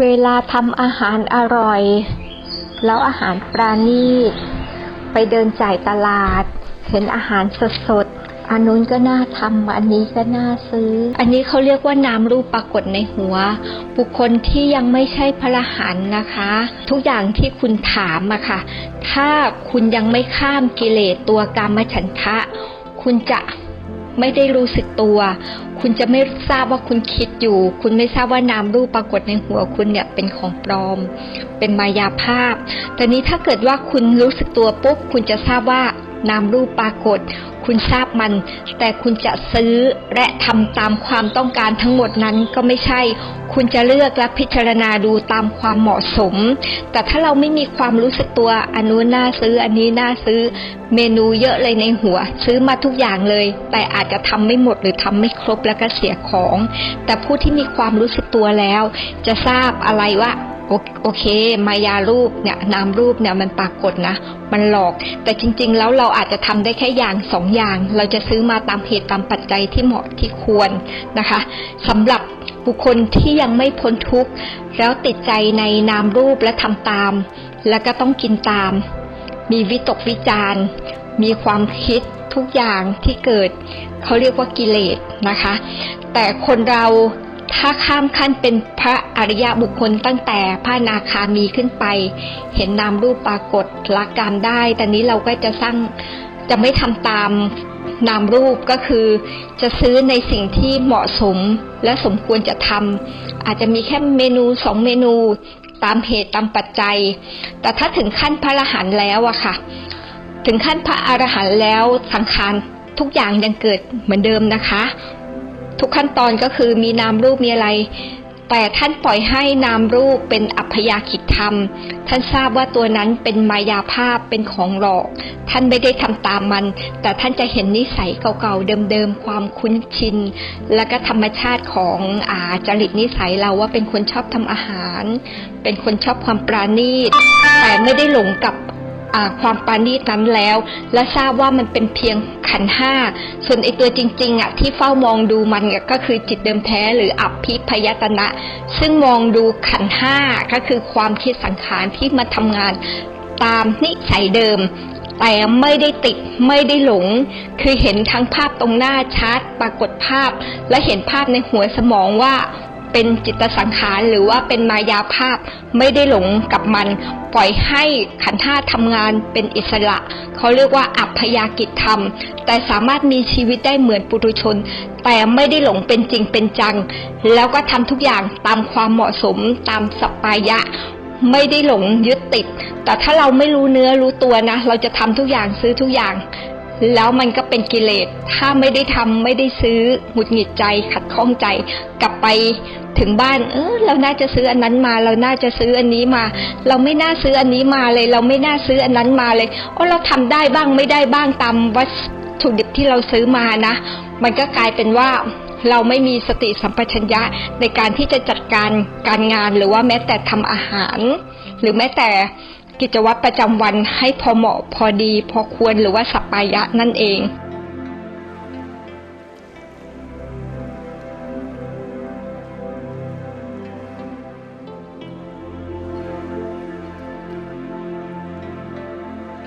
เวลาทำอาหารอร่อย แล้วอาหารปราณีต ไปเดินจ่ายตลาด เห็นอาหารสดๆอันนู้นก็น่าทำอันนี้ก็น่าซื้อ อันนี้เขาเรียกว่านามรูปปรากฏในหัว บุคคลที่ยังไม่ใช่พระหันนะคะ ทุกอย่างที่คุณถามอะค่ะ ถ้าคุณยังไม่ข้ามกิเลสตัวกามฉันทะ คุณจะ ไม่ได้รู้สึกตัว คุณจะไม่ทราบว่าคุณคิดอยู่ คุณไม่ทราบว่านามรูปปรากฏในหัวคุณเนี่ยเป็นของปลอม เป็นมายาภาพแต่นี้ถ้าเกิดว่าคุณรู้สึกตัวปุ๊บคุณจะทราบว่า นามรูปปรากฏ คุณทราบมัน แต่คุณจะซื้อและทำตามความต้องการทั้งหมดนั้นก็ไม่ใช่ คุณจะเลือกและพิจารณาดูตามความเหมาะสม แต่ถ้าเราไม่มีความรู้สึกตัวอันนู้นน่าซื้ออันนี้น่าซื้อ เมนูเยอะเลยในหัว ซื้อมาทุกอย่างเลย แต่อาจจะทำไม่หมดหรือทำไม่ครบแล้วก็เสียของ แต่ผู้ที่มีความรู้สึกตัวแล้ว จะทราบอะไรว่า โอโอเค มายารูปเนี่ยนามรูปเนี่ยมันปรากฏนะ มันหลอก แต่จริง ๆ แล้วเราอาจจะทำได้แค่อย่างสองอย่าง เราจะซื้อมาตามเหตุตามปัจจัยที่เหมาะที่ควรนะคะสำหรับบุคคลที่ยังไม่พ้นทุกข์แล้วติดใจในนามรูปและทำตาม แล้วก็ต้องกินตาม มีวิตกวิจารณ์มีความคิดทุกอย่างที่เกิด เขาเรียกว่ากิเลสนะคะ แต่คนเรา ถ้าข้ามขั้นเป็นพระอริยบุคคลตั้งแต่พระนาคามีขึ้นไป เห็นนามรูปปรากฏละการได้แต่นี้เราก็จะสร้างจะไม่ทำตามนามรูปก็คือ จะซื้อในสิ่งที่เหมาะสมและสมควรจะทำอาจจะมีแค่เมนูสองเมนูตามเหตุตามปัจจัย แต่ถ้าถึงขั้นพระอรหันต์แล้วอะค่ะ ถึงขั้นพระอรหันต์แล้วสังขารทุกอย่างยังเกิดเหมือนเดิมนะคะ ทุกขั้นตอนก็คือมีนามรูปมีอะไร แต่ท่านปล่อยให้นามรูปเป็นอัพยาขิตธรรม ท่านทราบว่าตัวนั้นเป็นมายาภาพเป็นของหลอก ท่านไม่ได้ทำตามมัน แต่ท่านจะเห็นนิสัยเก่าๆเดิมๆความคุ้นชิน แล้วก็ธรรมชาติของอาจริตนิสัยเราว่าเป็นคนชอบทำอาหาร เป็นคนชอบความปราณีตแต่ไม่ได้หลงกับ ความปาณีตนั้นแล้ว และทราบว่ามันเป็นเพียงขันห้า ส่วนไอตัวจริงๆอะที่เฝ้ามองดูมันก็คือจิตเดิมแท้หรืออัพพิพยตนะ ซึ่งมองดูขันห้าก็คือความคิดสังขารที่มาทำงานตามนิสัยเดิมแต่ไม่ได้ติดไม่ได้หลง คือเห็นทั้งภาพตรงหน้าชัดปรากฏภาพ และเห็นภาพในหัวสมองว่า เป็นจิตสังขารหรือว่าเป็นมายาภาพไม่ได้หลงกับมัน ปล่อยให้ขันธ์ห้าทำงานเป็นอิสระ เขาเรียกว่าอัพยากิจธรรม แต่สามารถมีชีวิตได้เหมือนปุถุชน แต่ไม่ได้หลงเป็นจริงเป็นจัง แล้วก็ทำทุกอย่างตามความเหมาะสมตามสปปายะไม่ได้หลงยึดติด แต่ถ้าเราไม่รู้เนื้อรู้ตัวนะ เราจะทำทุกอย่างซื้อทุกอย่าง แล้วมันก็เป็นกิเลส ถ้าไม่ได้ทำไม่ได้ซื้อหงุดหงิดใจขัดข้องใจ กลับไปถึงบ้าน เออเราน่าจะซื้ออันนั้นมา เราน่าจะซื้ออันนี้มา เราไม่น่าซื้ออันนี้มาเลย เราไม่น่าซื้ออันนั้นมาเลยโอ้เราทำได้บ้างไม่ได้บ้างตามวัตถุดิบที่เราซื้อมานะ มันก็กลายเป็นว่าเราไม่มีสติสัมปชัญญะในการที่จะจัดการการงานหรือว่าแม้แต่ทำอาหาร หรือแม้แต่ กิจวัตรประจำวันให้พอเหมาะพอดี พอควรหรือว่าสัปปายะนั่นเอง